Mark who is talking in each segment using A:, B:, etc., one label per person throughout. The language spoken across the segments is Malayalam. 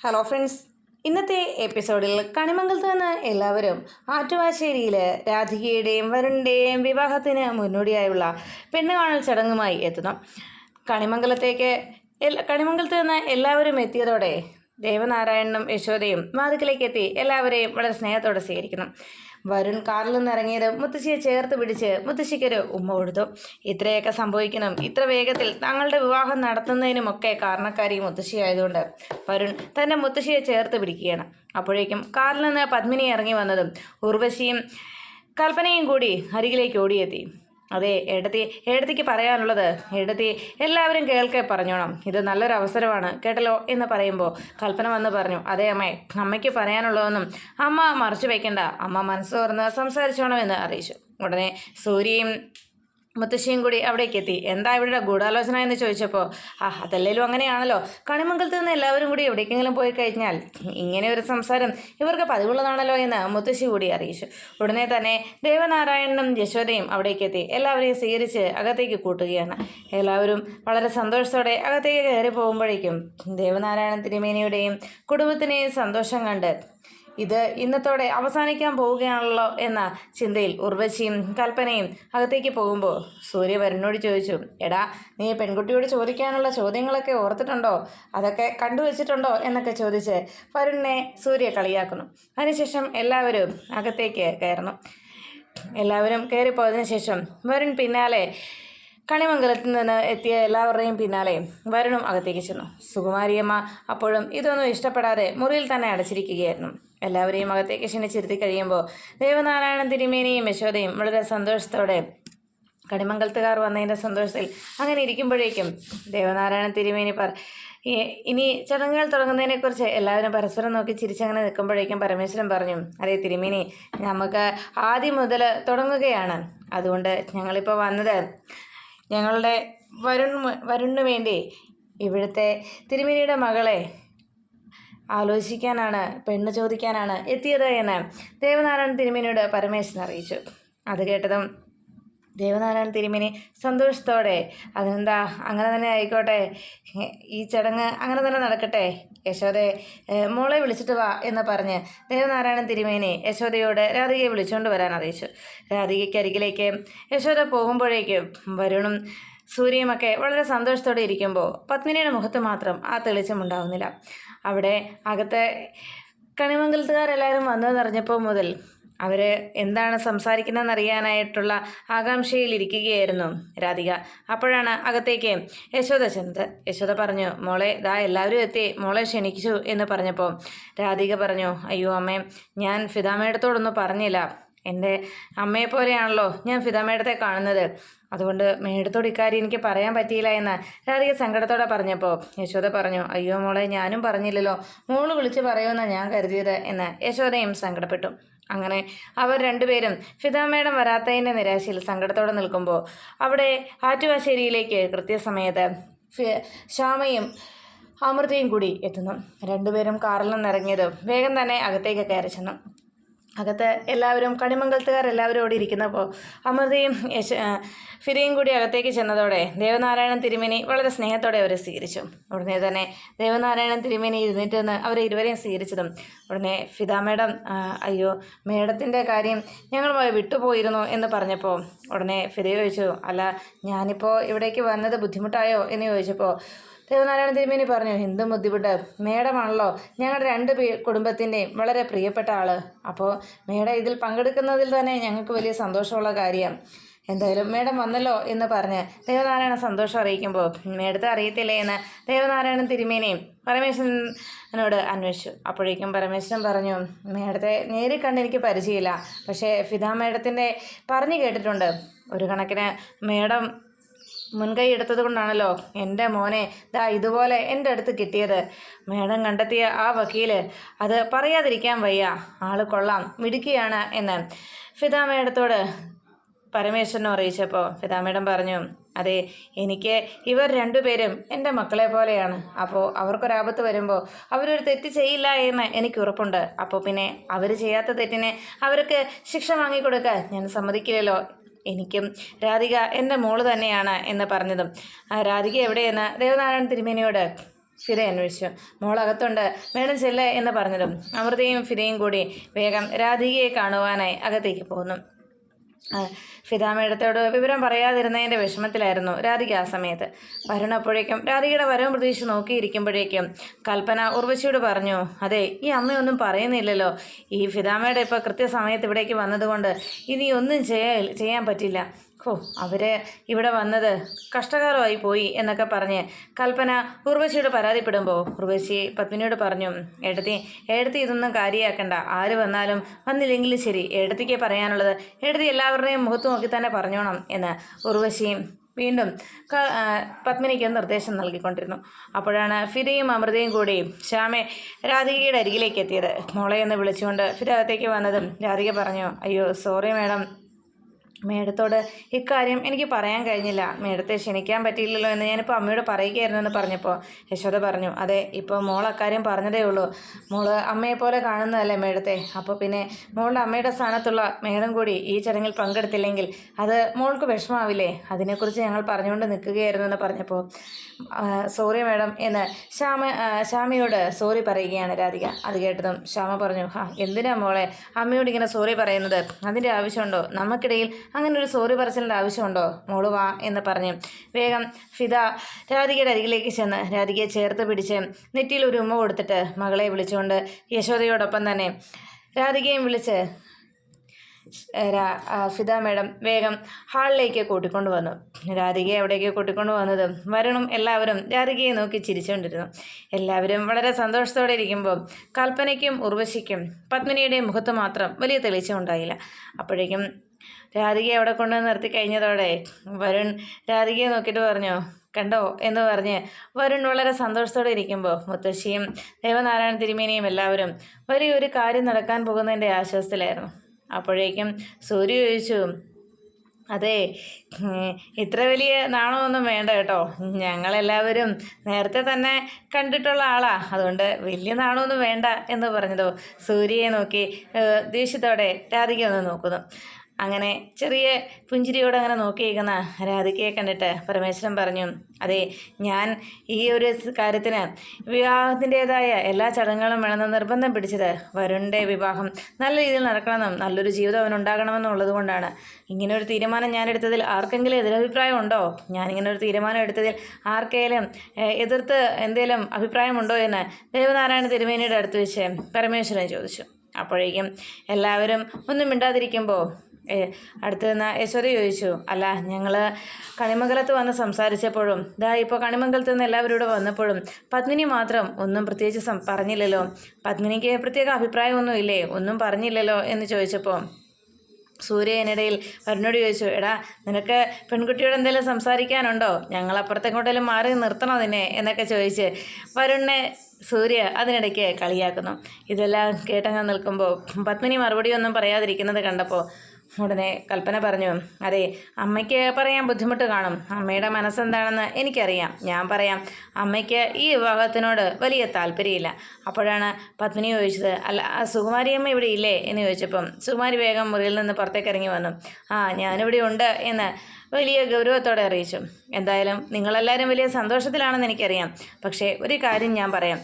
A: ഹലോ ഫ്രണ്ട്സ് ഇന്നത്തെ എപ്പിസോഡിൽ കണിമംഗലത്ത് നിന്ന് എല്ലാവരും ആറ്റുവാശ്ശേരിയിൽ രാധികയുടെയും വരുണിന്റെയും വിവാഹത്തിന് മുന്നോടിയായുള്ള പെണ്ണുകാണൽ ചടങ്ങുമായി എത്തണം കണിമംഗലത്തേക്ക് എല്ലാ കണിമംഗലത്ത് നിന്ന് എല്ലാവരും എത്തിയതോടെ ദേവനാരായണനും യശോദയും വാതിക്കലേക്ക് എത്തി എല്ലാവരെയും വളരെ സ്നേഹത്തോടെ സ്വീകരിക്കുന്നു. വരുൺ കാറിൽ നിന്ന് ഇറങ്ങിയത് മുത്തശ്ശിയെ ചേർത്ത് പിടിച്ച് മുത്തശ്ശിക്കൊരു ഉമ്മ കൊടുത്തു. ഇത്രയൊക്കെ സംഭവിക്കണം. ഇത്ര വേഗത്തിൽ തങ്ങളുടെ വിവാഹം നടത്തുന്നതിനുമൊക്കെ കാരണക്കാരി മുത്തശ്ശിയായതുകൊണ്ട് വരുൺ തന്റെ മുത്തശ്ശിയെ ചേർത്ത് പിടിക്കുകയാണ്. അപ്പോഴേക്കും കാറിൽ നിന്ന് പത്മിനി ഇറങ്ങി വന്നതും ഉർവശിയും കൽപ്പനയും കൂടി അരികിലേക്ക് ഓടിയെത്തി. അതെ എടത്തി എടത്തിക്ക് പറയാനുള്ളത് എടത്തി എല്ലാവരും കേൾക്കേ പറഞ്ഞോണം. ഇത് നല്ലൊരു അവസരമാണ് കേട്ടല്ലോ എന്ന് പറയുമ്പോൾ കൽപ്പന വന്ന് പറഞ്ഞു അതെ അമ്മേ അമ്മയ്ക്ക് പറയാനുള്ളതൊന്നും അമ്മ മറച്ചു വയ്ക്കണ്ട അമ്മ മനസ്സ് തുറന്ന് സംസാരിച്ചോണമെന്ന് അറിയിച്ചു. ഉടനെ സൂര്യയും മുത്തശ്ശിയും കൂടി അവിടേക്ക് എത്തി. എന്താ ഇവിടെ ഗൂഢാലോചന എന്ന് ചോദിച്ചപ്പോൾ ആ അതല്ലേലും അങ്ങനെയാണല്ലോ. കണിമംഗലത്ത് നിന്ന് എല്ലാവരും കൂടി എവിടേക്കെങ്കിലും പോയി കഴിഞ്ഞാൽ ഇങ്ങനെ ഒരു സംസാരം ഇവർക്ക് പതിവുള്ളതാണല്ലോ എന്ന് മുത്തശ്ശി കൂടി അറിയിച്ചു. ഉടനെ തന്നെ ദേവനാരായണനും യശോദയും അവിടേക്ക് എത്തി. എല്ലാവരെയും സ്വീകരിച്ച് അകത്തേക്ക് കൂട്ടുകയാണ്. എല്ലാവരും വളരെ സന്തോഷത്തോടെ അകത്തേക്ക് കയറി പോകുമ്പോഴേക്കും ദേവനാരായണ തിരുമേനിയുടെയും കുടുംബത്തിനെയും സന്തോഷം കണ്ട് ഇത് ഇന്നത്തോടെ അവസാനിക്കാൻ പോവുകയാണല്ലോ എന്ന ചിന്തയിൽ ഉർവശിയും കൽപ്പനയും അകത്തേക്ക് പോകുമ്പോൾ സൂര്യ ചോദിച്ചു എടാ നീ പെൺകുട്ടിയോട് ചോദിക്കാനുള്ള ചോദ്യങ്ങളൊക്കെ ഓർത്തിട്ടുണ്ടോ? അതൊക്കെ കണ്ടുവച്ചിട്ടുണ്ടോ എന്നൊക്കെ ചോദിച്ച് വരുണിനെ സൂര്യ കളിയാക്കുന്നു. അതിനുശേഷം എല്ലാവരും അകത്തേക്ക് കയറുന്നു. എല്ലാവരും കയറിപ്പോയതിനു ശേഷം വരുൺ പിന്നാലെ കണിമംഗലത്തിൽ നിന്ന് എത്തിയ എല്ലാവരുടെയും പിന്നാലെ വരുണും അകത്തേക്ക് ചെന്നു. സുകുമാരിയമ്മ അപ്പോഴും ഇതൊന്നും ഇഷ്ടപ്പെടാതെ മുറിയിൽ തന്നെ അടച്ചിരിക്കുകയായിരുന്നു. എല്ലാവരെയും അകത്തേക്ക് ക്ഷണിച്ചിരുത്തി കഴിയുമ്പോൾ ദേവനാരായണൻ തിരുമേനിയും യശോദയും വളരെ സന്തോഷത്തോടെ കടിമംഗലത്തുകാർ വന്നതിന്റെ സന്തോഷത്തിൽ അങ്ങനെ ഇരിക്കുമ്പോഴേക്കും ദേവനാരായണൻ തിരുമേനി പറ ഇനി ചടങ്ങുകൾ തുടങ്ങുന്നതിനെക്കുറിച്ച് എല്ലാവരും പരസ്പരം നോക്കി ചിരിച്ചങ്ങനെ നിൽക്കുമ്പോഴേക്കും പരമേശ്വരൻ പറഞ്ഞു അതെ തിരുമേനി നമുക്ക് ആദ്യം മുതൽ തുടങ്ങുകയാണ്. അതുകൊണ്ട് ഞങ്ങളിപ്പോൾ വന്നത് ഞങ്ങളുടെ വരുൺ വരുണിന് വേണ്ടി. ഇവിടുത്തെ തിരുമേനിയുടെ മകളെ ആലോചിക്കാനാണ് പെണ്ണ് ചോദിക്കാനാണ് എത്തിയത് എന്ന് ദേവനാരായണ തിരുമേനിയോട് പരമേശ്വരൻ അറിയിച്ചു. അത് കേട്ടതും ദേവനാരായണ തിരുമേനി സന്തോഷത്തോടെ അതിനെന്താ അങ്ങനെ തന്നെ ആയിക്കോട്ടെ ഈ ചടങ്ങ് അങ്ങനെ തന്നെ നടക്കട്ടെ യശോദെ മോളെ വിളിച്ചിട്ട് വാ എന്ന് പറഞ്ഞ് ദേവനാരായണ തിരുമേനി യശോദയോട് രാധികയെ വിളിച്ചുകൊണ്ട് വരാൻ അറിയിച്ചു. രാധികയ്ക്ക് അരികിലേക്ക് യശോദ പോകുമ്പോഴേക്കും വരുണും സൂര്യയുമൊക്കെ വളരെ സന്തോഷത്തോടെ ഇരിക്കുമ്പോൾ പത്മിനിയുടെ മുഖത്ത് മാത്രം ആ തെളിച്ചം തെളിച്ചമുണ്ടാവുന്നില്ല. അവിടെ അകത്തെ കണിമംഗലത്തുകാരെല്ലാവരും വന്നതെന്നറിഞ്ഞപ്പോൾ മുതൽ അവർ എന്താണ് സംസാരിക്കുന്നതെന്ന് അറിയാനായിട്ടുള്ള ആകാംക്ഷയിൽ ഇരിക്കുകയായിരുന്നു രാധിക. അപ്പോഴാണ് അകത്തേക്ക് യശോദ ചെന്നത്. യശോദ പറഞ്ഞു മോളെ ദാ എല്ലാവരും എത്തി. മോളെ ക്ഷണിച്ചു എന്ന് പറഞ്ഞപ്പോൾ രാധിക പറഞ്ഞു അയ്യോ അമ്മേ ഞാൻ ഫിതാമേടത്തോടൊന്നും പറഞ്ഞില്ല. എന്റെ അമ്മയെ പോലെയാണല്ലോ ഞാൻ ഫിതാമേടത്തെ കാണുന്നത്. അതുകൊണ്ട് മേടത്തോട് ഇക്കാര്യം എനിക്ക് പറയാൻ പറ്റിയില്ല എന്ന് രാധിക സങ്കടത്തോടെ പറഞ്ഞപ്പോൾ യശോദ പറഞ്ഞു അയ്യോ മോളെ ഞാനും പറഞ്ഞില്ലല്ലോ. മോൾ വിളിച്ച് പറയുമെന്നാണ് ഞാൻ കരുതിയത് എന്ന് യശോദയും സങ്കടപ്പെട്ടു. അങ്ങനെ അവർ രണ്ടുപേരും ഫിദാമേടം വരാത്തതിന്റെ നിരാശയിൽ സങ്കടത്തോടെ നിൽക്കുമ്പോൾ അവിടെ ആറ്റുവാശ്ശേരിയിലേക്ക് കൃത്യസമയത്ത് ശ്യാമയും അമൃതയും കൂടി എത്തുന്നു. രണ്ടുപേരും കാറിൽ നിന്നിറങ്ങിയത് വേഗം തന്നെ അകത്തേക്ക് കയറി ചെന്നു. അകത്ത് എല്ലാവരും കണിമംഗലത്തുകാർ എല്ലാവരും അവിടെ ഇരിക്കുന്നപ്പോൾ അമൃതയും ഫിരിയും കൂടി അകത്തേക്ക് ചെന്നതോടെ ദേവനാരായണൻ തിരുമേനി വളരെ സ്നേഹത്തോടെ അവരെ സ്വീകരിച്ചു. ഉടനെ തന്നെ ദേവനാരായണൻ തിരുമേനി ഇരുന്നിട്ട് നിന്ന് അവരെ ഇരുവരെയും സ്വീകരിച്ചതും ഉടനെ ഫിദ മേഡം അയ്യോ മേഡത്തിന്റെ കാര്യം ഞങ്ങൾ വിട്ടുപോയിരുന്നു എന്ന് പറഞ്ഞപ്പോൾ ഉടനെ ഫിദ ചോദിച്ചു അല്ല ഞാനിപ്പോൾ ഇവിടേക്ക് വന്നത് ബുദ്ധിമുട്ടായോ? എന്ന് ചോദിച്ചപ്പോൾ ദേവനാരായണ തിരുമേനി പറഞ്ഞു എന്ത് ബുദ്ധിമുട്ട്. മേഡമാണല്ലോ ഞങ്ങളുടെ രണ്ട് കുടുംബത്തിന്റെയും വളരെ പ്രിയപ്പെട്ട ആൾ. അപ്പോൾ മേഡം ഇതിൽ പങ്കെടുക്കുന്നതിൽ തന്നെ ഞങ്ങൾക്ക് വലിയ സന്തോഷമുള്ള കാര്യം. എന്തായാലും മേഡം വന്നല്ലോ എന്ന് പറഞ്ഞ് ദേവനാരായണ സന്തോഷം അറിയിക്കുമ്പോൾ മേഡത്തെ അറിയത്തില്ലേ എന്ന് ദേവനാരായണൻ തിരുമേനയും പരമേശ്വരനോട് അന്വേഷിച്ചു. അപ്പോഴേക്കും പരമേശ്വരൻ പറഞ്ഞു മേഡത്തെ നേരിൽ കണ്ട് എനിക്ക് പരിചയമില്ല. പക്ഷേ ഫിദ മേഡത്തിന്റെ പറഞ്ഞു കേട്ടിട്ടുണ്ട്. ഒരു കണക്കിന് മേഡം മുൻകൈ എടുത്തത് കൊണ്ടാണല്ലോ എന്റെ മോനെ ദാ ഇതുപോലെ എന്റെ അടുത്ത് കിട്ടിയത്. മേഡം കണ്ടെത്തിയ ആ വക്കീൽ അത് പറയാതിരിക്കാൻ വയ്യ. ആൾ കൊള്ളാം മിടുക്കിയാണ് എന്ന്. ഫിദാ മേഡത്തോട് പരമേശ്വരനെ അറിയിച്ചപ്പോൾ ഫിദാ മേഡം പറഞ്ഞു അതെ എനിക്ക് ഇവർ രണ്ടുപേരും എന്റെ മക്കളെ പോലെയാണ്. അപ്പോൾ അവർക്കൊരാപത്ത് വരുമ്പോൾ അവരൊരു തെറ്റ് ചെയ്യില്ല എന്ന് എനിക്ക് ഉറപ്പുണ്ട്. അപ്പോൾ പിന്നെ അവർ ചെയ്യാത്ത തെറ്റിനെ അവർക്ക് ശിക്ഷ വാങ്ങിക്കൊടുക്കാൻ ഞാൻ സമ്മതിക്കില്ലല്ലോ എനിക്കും രാധിക എന്റെ മോൾ തന്നെയാണ് എന്ന് പറഞ്ഞതും. രാധിക എവിടെയെന്ന്? ദേവനാരായണ തിരുമേനിയോട് ഫിര അന്വേഷിച്ചു. മോളകത്തുണ്ട്. മേഡം ചെല്ലേ എന്ന് പറഞ്ഞതും. അമൃതയും ഫിരയും കൂടി വേഗം രാധികയെ കാണുവാനായി അകത്തേക്ക് പോന്നു ഫിദാമേടത്തോട് വിവരം പറയാതിരുന്നതിന്റെ വിഷമത്തിലായിരുന്നു രാധിക ആ സമയത്ത്. വരണപ്പോഴേക്കും രാധികയുടെ വരവും പ്രതീക്ഷിച്ച് നോക്കിയിരിക്കുമ്പോഴേക്കും കൽപ്പന ഉർവശിയോട് പറഞ്ഞു അതെ ഈ അമ്മയൊന്നും പറയുന്നില്ലല്ലോ. ഈ ഫിദാമയുടെ ഇപ്പോൾ കൃത്യസമയത്ത് ഇവിടേക്ക് വന്നതുകൊണ്ട് ഇനി ഒന്നും ചെയ്യാൻ പറ്റില്ല. ഹോ അവർ ഇവിടെ വന്നത് കഷ്ടകാലമായി പോയി എന്നൊക്കെ പറഞ്ഞ് കൽപ്പന ഉർവശിയോട് പരാതിപ്പെടുമ്പോൾ ഉർവശി പത്മിനിയോട് പറഞ്ഞു എടുത്തി എടുത്തി ഇതൊന്നും കാര്യമാക്കണ്ട ആര് വന്നാലും വന്നില്ലെങ്കിലും ശരി എടുത്തിക്ക് പറയാനുള്ളത് എടുത്തി എല്ലാവരുടെയും മുഖത്ത് നോക്കി തന്നെ പറഞ്ഞോണം എന്ന് ഉർവശിയും വീണ്ടും പത്മിനിക്ക് നിർദ്ദേശം നൽകിക്കൊണ്ടിരുന്നു. അപ്പോഴാണ് ഫിരയും അമൃതയും കൂടി ശ്യാമെ രാധികയുടെ അരികിലേക്ക് എത്തിയത്. മോളെ എന്ന് വിളിച്ചുകൊണ്ട് ഫിര അകത്തേക്ക് വന്നതും രാധിക പറഞ്ഞു അയ്യോ സോറി മാഡം മേഡത്തോട് ഇക്കാര്യം എനിക്ക് പറയാൻ കഴിഞ്ഞില്ല. മേഡത്തെ ക്ഷണിക്കാൻ പറ്റിയില്ലല്ലോ എന്ന് ഞാനിപ്പോൾ അമ്മയോട് പറയുകയായിരുന്നു എന്ന് പറഞ്ഞപ്പോൾ യശോദ പറഞ്ഞു അതെ ഇപ്പോൾ മോൾ അക്കാര്യം പറഞ്ഞതേ ഉള്ളൂ. മോൾ അമ്മയെ പോലെ കാണുന്നതല്ലേ മേഡത്തെ. അപ്പോൾ പിന്നെ മോളുടെ അമ്മയുടെ സ്ഥാനത്തുള്ള മേഡം കൂടി ഈ ചടങ്ങിൽ പങ്കെടുത്തില്ലെങ്കിൽ അത് മോൾക്ക് വിഷമാവില്ലേ? അതിനെക്കുറിച്ച് ഞങ്ങൾ പറഞ്ഞുകൊണ്ട് നിൽക്കുകയായിരുന്നു എന്ന് പറഞ്ഞപ്പോൾ സോറി മേഡം എന്ന് ശ്യാമ ശ്യാമയോട് സോറി പറയുകയാണ് രാധിക. അത് കേട്ടതും ശ്യാമ പറഞ്ഞു ഹാ എന്തിനാ മോളെ? അമ്മയോട് ഇങ്ങനെ സോറി പറയുന്നത്? അതിന്റെ ആവശ്യമുണ്ടോ? നമുക്കിടയിൽ അങ്ങനെ ഒരു സോറി പറച്ചിലിന്റെ ആവശ്യമുണ്ടോ? മോൾ വാ എന്ന് പറഞ്ഞു വേഗം ഫിദ രാധികയുടെ അരികിലേക്ക് ചെന്ന് രാധികയെ ചേർത്ത് പിടിച്ച് നെറ്റിയിൽ ഒരു ഉമ്മ കൊടുത്തിട്ട് മകളെ വിളിച്ചുകൊണ്ട് യശോദയോടൊപ്പം തന്നെ രാധികയും വിളിച്ച് ഫിദ മേഡം വേഗം ഹാളിലേക്ക് കൂട്ടിക്കൊണ്ടു വന്നു. രാധികയെ അവിടേക്ക് കൂട്ടിക്കൊണ്ടു വന്നത് വരുണും എല്ലാവരും രാധികയെ നോക്കി ചിരിച്ചുകൊണ്ടിരുന്നു എല്ലാവരും വളരെ സന്തോഷത്തോടെ ഇരിക്കുമ്പോൾ കൽപ്പനയ്ക്കും ഉർവശിക്കും പത്മിനിയുടെ മുഖത്ത് മാത്രം വലിയ തെളിച്ചമുണ്ടായില്ല അപ്പോഴേക്കും രാധികയെ അവിടെ കൊണ്ട് നിർത്തി കഴിഞ്ഞതോടെ വരുൺ രാധികയെ നോക്കിയിട്ട് പറഞ്ഞു കണ്ടോ? എന്ന് പറഞ്ഞ് വരുൺ വളരെ സന്തോഷത്തോടെ ഇരിക്കുമ്പോൾ മുത്തശ്ശിയും ദേവനാരായണ തിരുമേനിയും എല്ലാവരും വലിയ ഒരു കാര്യം നടക്കാൻ പോകുന്നതിന്റെ ആശ്വാസത്തിലായിരുന്നു. അപ്പോഴേക്കും സൂര്യ ചോദിച്ചു അതെ ഇത്ര വലിയ നാണമൊന്നും വേണ്ട കേട്ടോ. ഞങ്ങളെല്ലാവരും നേരത്തെ തന്നെ കണ്ടിട്ടുള്ള ആളാ. അതുകൊണ്ട് വലിയ നാണമൊന്നും വേണ്ട എന്ന് പറഞ്ഞതോ സൂര്യയെ നോക്കി ദേഷ്യത്തോടെ രാധിക ഒന്ന് നോക്കുന്നു. അങ്ങനെ ചെറിയ പുഞ്ചിരിയോടെ അങ്ങനെ നോക്കിയിരിക്കുന്ന രാധികയെ കണ്ടിട്ട് പരമേശ്വരൻ പറഞ്ഞു അതെ ഞാൻ ഈ ഒരു കാര്യത്തിന് വിവാഹത്തിന്റെതായ എല്ലാ ചടങ്ങുകളും വേണമെന്ന് നിർബന്ധം പിടിച്ചത് വരുണിന്റെ വിവാഹം നല്ല രീതിയിൽ നടക്കണമെന്നും നല്ലൊരു ജീവിതം അവനുണ്ടാകണമെന്നും ഉള്ളത് കൊണ്ടാണ്. ഇങ്ങനെ ഒരു തീരുമാനം ഞാൻ എടുത്തതിൽ ആർക്കെങ്കിലും എതിരഭിപ്രായം ഉണ്ടോ? ഞാനിങ്ങനെ ഒരു തീരുമാനം എടുത്തതിൽ ആർക്കെങ്കിലും എതിർത്ത് എന്തെങ്കിലും അഭിപ്രായമുണ്ടോ എന്ന് ദേവനാരായണ തിരുമേനിയുടെ അടുത്ത് വെച്ച് പരമേശ്വരൻ ചോദിച്ചു. അപ്പോഴേക്കും എല്ലാവരും ഒന്നും മിണ്ടാതിരിക്കുമ്പോൾ അടുത്ത് നിന്ന് യശോദ ചോദിച്ചു അല്ല ഞങ്ങൾ കണിമംഗലത്ത് വന്ന് സംസാരിച്ചപ്പോഴും ദാ ഇപ്പോൾ കണിമംഗലത്ത് നിന്ന് എല്ലാവരും വന്നപ്പോഴും പത്മിനി മാത്രം ഒന്നും പ്രത്യേകിച്ച് പറഞ്ഞില്ലല്ലോ. പത്മിനിക്ക് പ്രത്യേക അഭിപ്രായമൊന്നും ഇല്ലേ ഒന്നും പറഞ്ഞില്ലല്ലോ? എന്ന് ചോദിച്ചപ്പോൾ സൂര്യ എന്നിടയിൽ വരുണോട് ചോദിച്ചു എടാ നിനക്ക് പെൺകുട്ടിയോട് എന്തെങ്കിലും സംസാരിക്കാനുണ്ടോ? ഞങ്ങൾ അപ്പുറത്തെങ്ങോട്ടെങ്കിലും മാറി നിർത്തണോ അതിനെ എന്നൊക്കെ ചോദിച്ച് വരുണിനെ സൂര്യ അതിനിടയ്ക്ക് കളിയാക്കുന്നു. ഇതെല്ലാം കേട്ടങ്ങ് നിൽക്കുമ്പോൾ പത്മിനി മറുപടിയൊന്നും പറയാതിരിക്കുന്നത് കണ്ടപ്പോൾ ഉടനെ കൽപ്പന പറഞ്ഞു അതെ അമ്മയ്ക്ക് പറയാൻ ബുദ്ധിമുട്ട് കാണും. അമ്മയുടെ മനസ്സെന്താണെന്ന് എനിക്കറിയാം. ഞാൻ പറയാം അമ്മയ്ക്ക് ഈ വിവാഹത്തിനോട് വലിയ താല്പര്യമില്ല. അപ്പോഴാണ് പത്നി ചോദിച്ചത് അല്ല സുകുമാരിയമ്മ ഇവിടെ ഇല്ലേ? എന്ന് ചോദിച്ചപ്പം സുകുമാരി വേഗം മുറിയിൽ നിന്ന് പുറത്തേക്ക് ഇറങ്ങി വന്നു. ആ ഞാനിവിടെ ഉണ്ട് എന്ന് വലിയ ഗൗരവത്തോടെ അറിയിച്ചു. എന്തായാലും നിങ്ങളെല്ലാവരും വലിയ സന്തോഷത്തിലാണെന്ന് എനിക്കറിയാം. പക്ഷേ ഒരു കാര്യം ഞാൻ പറയാം.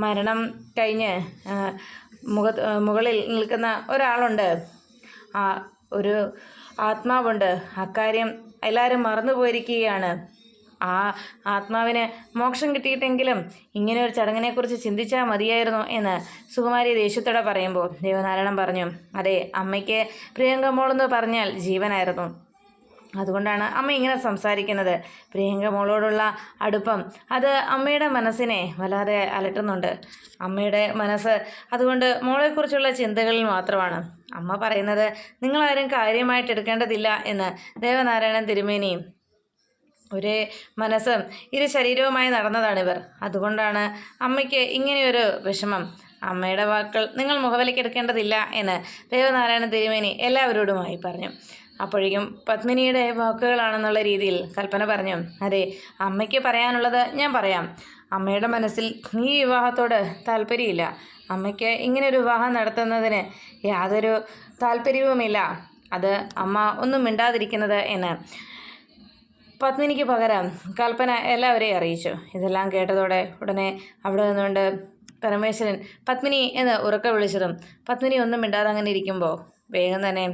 A: മരണം കഴിഞ്ഞ് മുഖ മുകളിൽ നിൽക്കുന്ന ഒരാളുണ്ട്. ആ ഒരു ആത്മാവുണ്ട്. അക്കാര്യം എല്ലാവരും മറന്നു പോയിരിക്കുകയാണ് ആ ആത്മാവിന് മോക്ഷം കിട്ടിയിട്ടെങ്കിലും ഇങ്ങനെ ഒരു ചടങ്ങിനെക്കുറിച്ച് ചിന്തിച്ചാൽ മതിയായിരുന്നു എന്ന് സുകുമാരി ദേഷ്യത്തോടെ പറയുമ്പോൾ ദേവനാരായണൻ പറഞ്ഞു അതെ അമ്മയ്ക്ക് പ്രിയങ്കമോളെന്ന് പറഞ്ഞാൽ ജീവനായിരുന്നു. അതുകൊണ്ടാണ് അമ്മ ഇങ്ങനെ സംസാരിക്കുന്നത്. പ്രിയങ്ക മോളോടുള്ള അടുപ്പം. അത് അമ്മയുടെ മനസ്സിനെ വല്ലാതെ അലട്ടുന്നുണ്ട്. അമ്മയുടെ മനസ്സ് അതുകൊണ്ട് മോളെക്കുറിച്ചുള്ള ചിന്തകളിൽ മാത്രമാണ്. അമ്മ പറയുന്നത് നിങ്ങളാരും കാര്യമായിട്ട് എടുക്കേണ്ടതില്ല എന്ന്. ദേവനാരായണൻ തിരുമേനിയും ഒരേ മനസ്സും ഇരു ശരീരവുമായി നടന്നതാണിവർ. അതുകൊണ്ടാണ് അമ്മയ്ക്ക് ഇങ്ങനെയൊരു വിഷമം. അമ്മയുടെ വാക്കുകൾ നിങ്ങൾ മുഖവിലക്കെടുക്കേണ്ടതില്ല എന്ന്. ദേവനാരായണ തിരുമേനി എല്ലാവരോടുമായി പറഞ്ഞു. അപ്പോഴേക്കും പത്മിനിയുടെ വാക്കുകളാണെന്നുള്ള രീതിയിൽ കൽപ്പന പറഞ്ഞു. അതെ അമ്മയ്ക്ക് പറയാനുള്ളത് ഞാൻ പറയാം. അമ്മയുടെ മനസ്സിൽ ഈ വിവാഹത്തോട് താല്പര്യമില്ല. അമ്മയ്ക്ക് ഇങ്ങനെ ഒരു വിവാഹം നടത്തുന്നതിന് യാതൊരു താല്പര്യവുമില്ല. അത് അമ്മ ഒന്നും മിണ്ടാതിരിക്കുന്നത് എന്ന് പത്മിനിക്ക് പകരം കൽപ്പന എല്ലാവരെയും അറിയിച്ചു. ഇതെല്ലാം കേട്ടതോടെ ഉടനെ അവിടെ നിന്നുകൊണ്ട് പരമേശ്വരൻ പത്മിനി എന്ന് ഉറക്കെ വിളിച്ചതും പത്മിനി ഒന്നും മിണ്ടാതെ അങ്ങനെ ഇരിക്കുമ്പോൾ വേഗം തന്നെ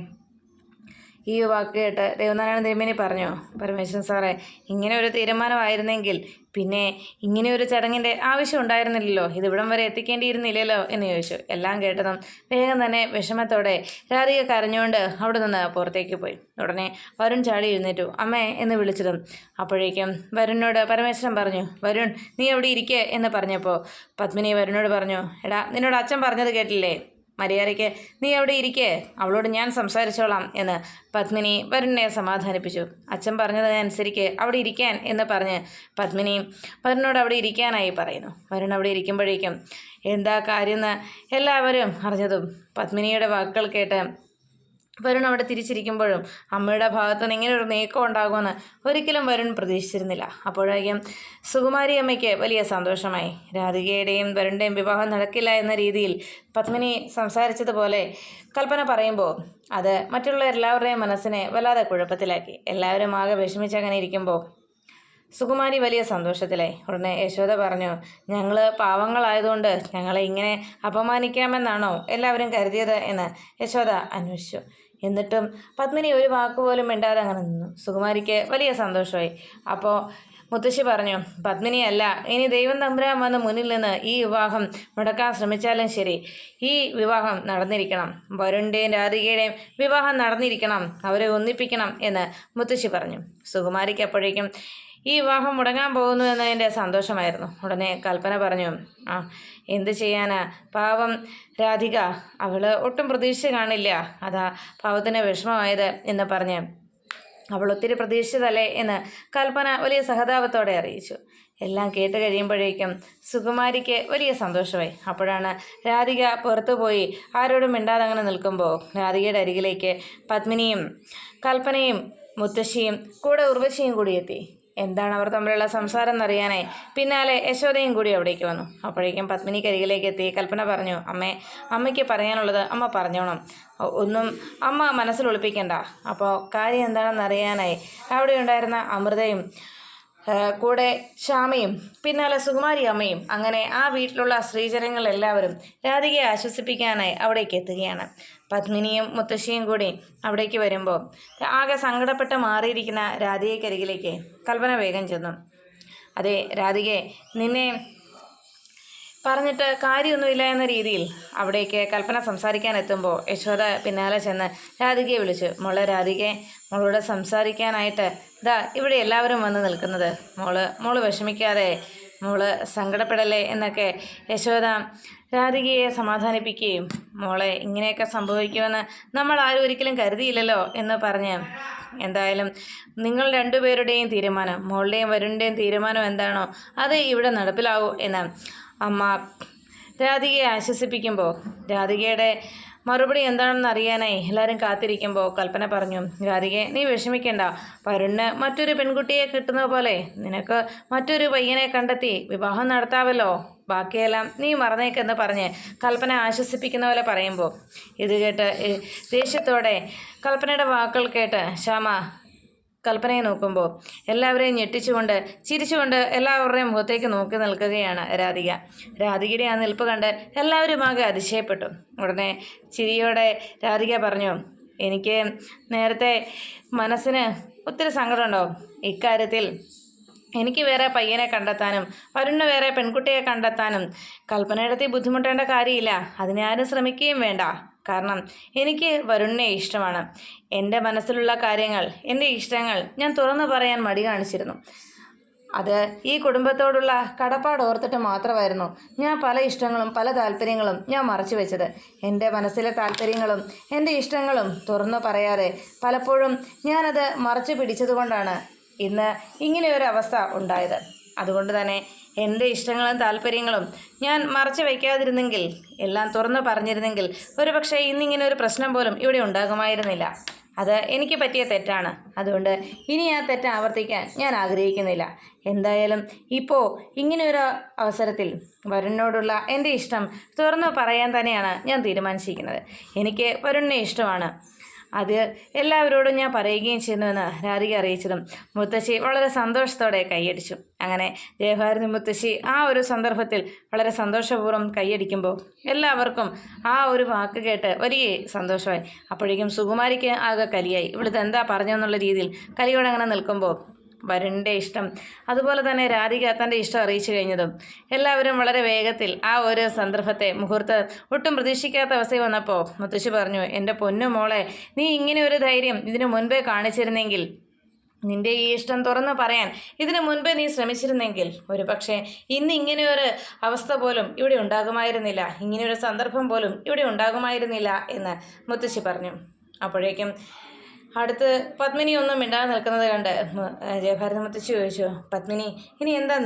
A: ഈ വാക്ക് കേട്ട് ദേവനാരായണ തിരുമേനി പറഞ്ഞു? പരമേശ്വരൻ സാറേ ഇങ്ങനെ ഒരു തീരുമാനമായിരുന്നെങ്കിൽ പിന്നെ ഇങ്ങനെ ഒരു ചടങ്ങിന്റെ ആവശ്യം ഉണ്ടായിരുന്നില്ലല്ലോ. ഇതിവിടം വരെ എത്തിക്കേണ്ടിയിരുന്നില്ലല്ലോ എന്ന് ചോദിച്ചു. എല്ലാം കേട്ടതും വേഗം തന്നെ വിഷമത്തോടെ രാധിക കരഞ്ഞുകൊണ്ട് അവിടെ നിന്ന് പുറത്തേക്ക് പോയി. ഉടനെ വരുൺ ചാടി എഴുന്നേറ്റു. അമ്മേ എന്ന് വിളിച്ചതും അപ്പോഴേക്കും വരുണിനോട് പരമേശ്വരൻ പറഞ്ഞു വരുൺ നീ എവിടെ ഇരിക്കുക എന്ന് പറഞ്ഞപ്പോൾ പത്മിനി വരുണിനോട് പറഞ്ഞു എടാ നിന്നോട് അച്ഛൻ പറഞ്ഞത് കേട്ടില്ലേ? മര്യാദയ്ക്ക് നീ അവിടെ ഇരിക്കേ അവളോട് ഞാൻ സംസാരിച്ചോളാം എന്ന് പത്മിനി വരുണിനെ സമാധാനിപ്പിച്ചു. അച്ഛൻ പറഞ്ഞതിനനുസരിക്ക് അവിടെ ഇരിക്കാൻ എന്ന് പറഞ്ഞ് പത്മിനി വരുണോട് അവിടെ ഇരിക്കാനായി പറയുന്നു. വരുൺ അവിടെ ഇരിക്കുമ്പോഴേക്കും എന്താ കാര്യമെന്ന് എല്ലാവരും അറിഞ്ഞതും പത്മിനിയുടെ വാക്കുകൾ കേട്ട് വരുൺ അവിടെ തിരിച്ചിരിക്കുമ്പോഴും അമ്മയുടെ ഭാഗത്തു നിന്ന് ഇങ്ങനെ ഒരു നീക്കം ഉണ്ടാകുമെന്ന് ഒരിക്കലും വരുൺ പ്രതീക്ഷിച്ചിരുന്നില്ല. അപ്പോഴേക്കും സുകുമാരി അമ്മയ്ക്ക് വലിയ സന്തോഷമായി. രാധികയുടെയും വരുണിന്റെയും വിവാഹം നടക്കില്ല എന്ന രീതിയിൽ പത്മിനി സംസാരിച്ചതുപോലെ കൽപ്പന പറയുമ്പോൾ അത് മറ്റുള്ള എല്ലാവരുടെയും മനസ്സിനെ വല്ലാതെ കുഴപ്പത്തിലാക്കി. എല്ലാവരും ആകെ വിഷമിച്ചങ്ങനെ ഇരിക്കുമ്പോൾ സുകുമാരി വലിയ സന്തോഷത്തിലായി. ഉടനെ യശോദ പറഞ്ഞു ഞങ്ങൾ പാവങ്ങളായതുകൊണ്ട് ഞങ്ങളെ ഇങ്ങനെ അപമാനിക്കാമെന്നാണോ എല്ലാവരും കരുതിയത്? എന്ന് യശോദ അന്വേഷിച്ചു. എന്നിട്ടും പത്മിനി ഒരു വാക്കുപോലും മിണ്ടാതെ അങ്ങനെ നിന്നു. സുകുമാരിക്ക് വലിയ സന്തോഷമായി. അപ്പോൾ മുത്തശ്ശി പറഞ്ഞു പത്മിനിയല്ല ഇനി ദൈവം തമ്പുരാൻ വന്ന് മുന്നിൽ നിന്ന് ഈ വിവാഹം മുടക്കാൻ ശ്രമിച്ചാലും ശരി. ഈ വിവാഹം നടന്നിരിക്കണം. വരുണിന്റെയും രാധികയുടെയും വിവാഹം നടന്നിരിക്കണം. അവരെ ഒന്നിപ്പിക്കണം എന്ന് മുത്തശ്ശി പറഞ്ഞു. സുകുമാരിക്ക് അപ്പോഴേക്കും ഈ വിവാഹം മുടങ്ങാൻ പോകുന്നു എന്നതിന്റെ സന്തോഷമായിരുന്നു. ഉടനെ കൽപ്പന പറഞ്ഞു ആ എന്ത് ചെയ്യാനാ? പാവം രാധിക അവൾ ഒട്ടും പ്രതീക്ഷ കാണില്ല. അതാ പാവത്തിന് വിഷമമായത് എന്ന് പറഞ്ഞ് അവൾ ഒത്തിരി പ്രതീക്ഷിച്ചതല്ലേ എന്ന് കൽപ്പന വലിയ സഹതാപത്തോടെ അറിയിച്ചു. എല്ലാം കേട്ട് കഴിയുമ്പോഴേക്കും സുകുമാരിക്ക് വലിയ സന്തോഷമായി. അപ്പോഴാണ് രാധിക പുറത്തു പോയി ആരോടും മിണ്ടാതെ അങ്ങനെ നിൽക്കുമ്പോൾ രാധികയുടെ അരികിലേക്ക് പത്മിനിയും കൽപ്പനയും മുത്തശ്ശിയും കൂടെ ഉർവശിയും കൂടി എത്തി. എന്താണ് അവർ തമ്മിലുള്ള സംസാരം എന്നറിയാനായി. പിന്നാലെ യശോദയും കൂടി അവിടേക്ക് വന്നു. അപ്പോഴേക്കും പത്മിനി കരികിലേക്ക് എത്തി. കൽപ്പന പറഞ്ഞു അമ്മേ അമ്മയ്ക്ക് പറയാനുള്ളത് അമ്മ പറഞ്ഞോണം. ഒന്നും അമ്മ മനസ്സിൽ ഒളിപ്പിക്കണ്ട. അപ്പോൾ കാര്യം എന്താണെന്നറിയാനായി. അവിടെ ഉണ്ടായിരുന്ന അമൃതയും കൂടെ ശ്യാമയും പിന്നാലെ സുകുമാരി അമ്മയും അങ്ങനെ ആ വീട്ടിലുള്ള സ്ത്രീജനങ്ങളെല്ലാവരും രാധികയെ ആശ്വസിപ്പിക്കാനായി അവിടേക്ക് എത്തുകയാണ്. പത്മിനിയും മുത്തശ്ശിയും കൂടി അവിടേക്ക് വരുമ്പോൾ ആകെ സങ്കടപ്പെട്ട് മാറിയിരിക്കുന്ന രാധികയ്ക്കരികിലേക്ക് കൽപ്പന വേഗം ചെന്നു. അതെ രാധികയെ നിന്നെ പറഞ്ഞിട്ട് കാര്യമൊന്നുമില്ല എന്ന രീതിയിൽ അവിടേക്ക് കൽപ്പന സംസാരിക്കാൻ എത്തുമ്പോൾ യശോദ പിന്നാലെ ചെന്ന് രാധികയെ വിളിച്ചു. മോളെ രാധികയെ മോളോട് സംസാരിക്കാനായിട്ട് ഇതാ ഇവിടെ എല്ലാവരും വന്ന് നിൽക്കുന്നത്. മോൾ മോൾ വിഷമിക്കാതെ മോൾ സങ്കടപ്പെടല്ലേ എന്നൊക്കെ യശോദ രാധികയെ സമാധാനിപ്പിക്കുകയും മോളെ ഇങ്ങനെയൊക്കെ സംഭവിക്കുമെന്ന് നമ്മൾ ആരും ഒരിക്കലും കരുതിയില്ലല്ലോ എന്ന് പറഞ്ഞ്. എന്തായാലും നിങ്ങൾ രണ്ടുപേരുടെയും തീരുമാനം മോളുടെയും വരുണിന്റെയും തീരുമാനം എന്താണോ അത് ഇവിടെ നടപ്പിലാവൂ എന്ന് അമ്മ രാധികയെ ആശ്വസിപ്പിക്കുമ്പോൾ രാധികയുടെ മറുപടി എന്താണെന്ന് അറിയാനായി എല്ലാവരും കാത്തിരിക്കുമ്പോൾ കൽപ്പന പറഞ്ഞു രാധികയെ നീ വിഷമിക്കേണ്ട. വരുണിന് മറ്റൊരു പെൺകുട്ടിയെ കിട്ടുന്ന പോലെ നിനക്ക് മറ്റൊരു പയ്യനെ കണ്ടെത്തി വിവാഹം നടത്താമല്ലോ ബാക്കിയെല്ലാം നീ മറന്നേക്കെന്ന് പറഞ്ഞ് കൽപ്പന ആശ്വസിപ്പിക്കുന്ന പോലെ പറയുമ്പോൾ ഇത് കേട്ട് ദേഷ്യത്തോടെ കൽപ്പനയുടെ വാക്കുകൾ കേട്ട് ശ്യാമ കൽപ്പനയെ നോക്കുമ്പോൾ എല്ലാവരെയും ഞെട്ടിച്ചുകൊണ്ട് ചിരിച്ചുകൊണ്ട് എല്ലാവരുടെയും മുഖത്തേക്ക് നോക്കി നിൽക്കുകയാണ് രാധിക. രാധികയുടെ ആ നിൽപ്പ് കണ്ട് എല്ലാവരും ആകെ അതിശയപ്പെട്ടു. ഉടനെ ചിരിയോടെ രാധിക പറഞ്ഞു എനിക്ക് നേരത്തെ മനസ്സിന് ഒത്തിരി സങ്കടമുണ്ടോ? ഇക്കാര്യത്തിൽ എനിക്ക് വേറെ പയ്യനെ കണ്ടെത്താനും വരുണ്ണ വേറെ പെൺകുട്ടിയെ കണ്ടെത്താനും കൽപ്പനയുടെ ബുദ്ധിമുട്ടേണ്ട കാര്യമില്ല. അതിനാരും ശ്രമിക്കുകയും വേണ്ട. കാരണം എനിക്ക് വരുണിനെ ഇഷ്ടമാണ്. എന്റെ മനസ്സിലുള്ള കാര്യങ്ങൾ എന്റെ ഇഷ്ടങ്ങൾ ഞാൻ തുറന്നു പറയാൻ മടി കാണിച്ചിരുന്നു. അത് ഈ കുടുംബത്തോടുള്ള കടപ്പാട് ഓർത്തിട്ട് മാത്രമായിരുന്നു ഞാൻ പല ഇഷ്ടങ്ങളും പല താല്പര്യങ്ങളും ഞാൻ മറച്ചു വെച്ചത്. എന്റെ മനസ്സിലെ താല്പര്യങ്ങളും എന്റെ ഇഷ്ടങ്ങളും തുറന്നു പറയാതെ പലപ്പോഴും ഞാനത് മറച്ചു പിടിച്ചതുകൊണ്ടാണ് ഇന്ന് ഇങ്ങനെ ഒരു അവസ്ഥ ഉണ്ടായത്. അതുകൊണ്ട് തന്നെ എന്റെ ഇഷ്ടങ്ങളും താല്പര്യങ്ങളും ഞാൻ മറച്ചു വയ്ക്കാതിരുന്നെങ്കിൽ എല്ലാം തുറന്നു പറഞ്ഞിരുന്നെങ്കിൽ ഒരുപക്ഷെ ഇന്നിങ്ങനെ ഒരു പ്രശ്നം പോലും ഇവിടെ ഉണ്ടാകുമായിരുന്നില്ല. അത് എനിക്ക് പറ്റിയ തെറ്റാണ്. അതുകൊണ്ട് ഇനി ആ തെറ്റ് ആവർത്തിക്കാൻ ഞാൻ ആഗ്രഹിക്കുന്നില്ല. എന്തായാലും ഇപ്പോൾ ഇങ്ങനെയൊരു അവസരത്തിൽ വരുണിനോടുള്ള എന്റെ ഇഷ്ടം തുറന്നു പറയാൻ തന്നെയാണ് ഞാൻ തീരുമാനിച്ചിരിക്കുന്നത്. എനിക്ക് വരുണിനെ ഇഷ്ടമാണ്. അത് എല്ലാവരോടും ഞാൻ പറയുകയും ചെയ്യുന്നുവെന്ന് രാധിക അറിയിച്ചതും മുത്തശ്ശി വളരെ സന്തോഷത്തോടെ കൈയടിച്ചു. അങ്ങനെ ദേവഭാരതി മുത്തശ്ശി ആ ഒരു സന്ദർഭത്തിൽ വളരെ സന്തോഷപൂർവം കൈയടിക്കുമ്പോൾ എല്ലാവർക്കും ആ ഒരു വാക്ക് കേട്ട് വലിയ സന്തോഷമായി. അപ്പോഴേക്കും സുകുമാരിക്ക് ആകെ കലിയായി. ഇവിടുത്തെ എന്താ പറഞ്ഞെന്നുള്ള രീതിയിൽ കലിയോടങ്ങനെ നിൽക്കുമ്പോൾ വരുണിന്റെ ഇഷ്ടം. അതുപോലെ തന്നെ രാധിക തന്റെ ഇഷ്ടം അറിയിച്ചു കഴിഞ്ഞതും. എല്ലാവരും വളരെ വേഗത്തിൽ ആ ഒരു സന്ദർഭത്തെ മുഹൂർത്തം ഒട്ടും പ്രതീക്ഷിക്കാത്ത അവസ്ഥ വന്നപ്പോൾ മുത്തശ്ശി പറഞ്ഞു എന്റെ പൊന്നു മോളെ നീ ഇങ്ങനെ ഒരു ധൈര്യം ഇതിനു മുൻപേ കാണിച്ചിരുന്നെങ്കിൽ നിന്റെ ഈ ഇഷ്ടം തുറന്ന് പറയാൻ ഇതിനു മുൻപേ നീ ശ്രമിച്ചിരുന്നെങ്കിൽ ഒരു പക്ഷേ ഇന്ന് ഇങ്ങനെയൊരു അവസ്ഥ പോലും ഇവിടെ ഉണ്ടാകുമായിരുന്നില്ല. ഇങ്ങനെയൊരു സന്ദർഭം പോലും ഇവിടെ ഉണ്ടാകുമായിരുന്നില്ല എന്ന് മുത്തശ്ശി പറഞ്ഞു. അപ്പോഴേക്കും അടുത്ത് പത്മിനി ഒന്നും മിണ്ടാതെ നിൽക്കുന്നത് കണ്ട് ജയഭാരതി ചോദിച്ചു പത്മിനി ഇനി എന്താ